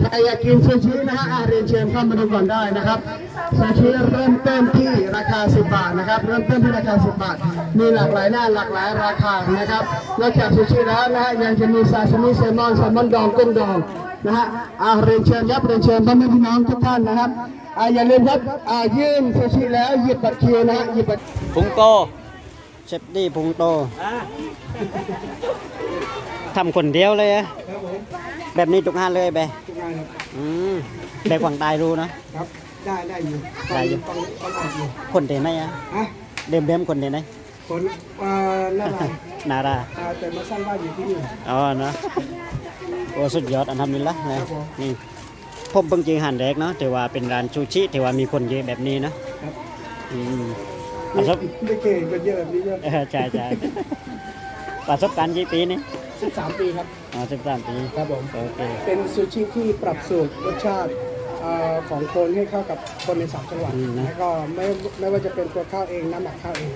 ใครอยากกินซูชินะฮะอ่าเรียนเชิญเข้ามาดูก่อนได้นะครับซูชิเริ่มต้นที่ราคา 10 บาทนะครับ เริ่มต้นที่ราคา 10 บาท มีหลากหลายหน้าหลากหลายราคานะครับ นอกจากซูชิแล้วนะฮะยังจะมีซาซิมิแซลมอนแซลมอนดองกุ้งดองนะฮะอ่าเรียนเชิญครับเรียนเชิญพ่อแม่พี่น้องทุกท่านนะครับอ่าอย่าลืมครับอ่ายื่นซูชิแล้วหยิบบัตรคิวนะฮะหยิบบัตรพุงโตเชฟดี้พุงโตทำคนเดียวเลยอะแบบนี้ทุกงานเลยแบทุกงาน ครับอืมแบบขวางตายรู้นะครับ ได้ได้อยู่ได้อยู่ ต้องต้องอ่านอยู่คนเดนไหนอะฮะเดิมเดิมๆคนเดนไหน คนเอ่อนั่นแหละ นาราอ่าแต่มาสร้างบ้านอยู่ที่นี่ อ๋อเนอะโอ้สุดยอดอันทำนี่ละนะครับผม นี่ผมเพิ่งเจอหันแรกเนาะแต่ว่าเป็นร้านซูชิแต่ว่ามีคนเยอะแบบนี้นะครับอืมประสบไม่เคยเห็นคนเยอะแบบนี้เยอะ เออใช่ใช่ประสบการณ์กี่ปีนี่ 13 ปีครับ อ๋อสิบสามปี ครับผม โอเค เป็นซูชิที่ปรับสูตรรสชาติเอ่อของคนให้เข้ากับคนในสามจังหวัดอืมนะ แล้วก็ไม่ไม่ว่าจะเป็นตัวข้าวเองน้ำหมักข้าวเอง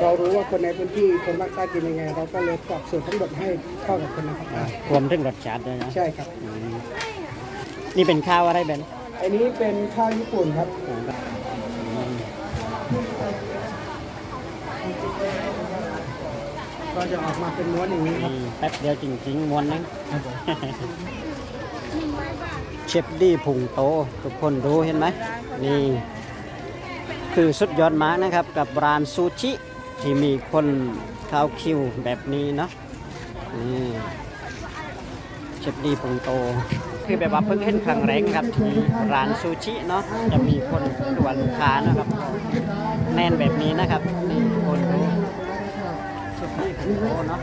เรารู้ว่าคนในพื้นที่คนภาคใต้กินยังไง เราก็เลยปรับสูตรทั้งหมดให้เข้ากับคนในภาคใต้รวมถึงรสชาติด้วยนะใช่ครับ อืมนี่เป็นข้าวอะไรเบนอันนี้เป็นข้าวญี่ปุ่นครับ ก็จะออกมาเป็นม้วนอย่างนี้ครับอืมแป๊บเดียวจริงๆม้วนนึงครับผมเชฟดี้พุงโต ทุกคนดูเห็นไหมนี่ คือสุดยอดมากนะครับ กับร้านซูชิ ที่มีคนเข้าคิวแบบนี้เนาะนี่เชฟดี้พุงโต คือแบบว่าเพิ่งเห็นครั้งแรกนะครับที่ร้านซูชิเนาะจะมีคนตัวลูกค้านะครับ แน่นแบบนี้นะครับนี่คนดู เชฟดี้พุงโตเนาะ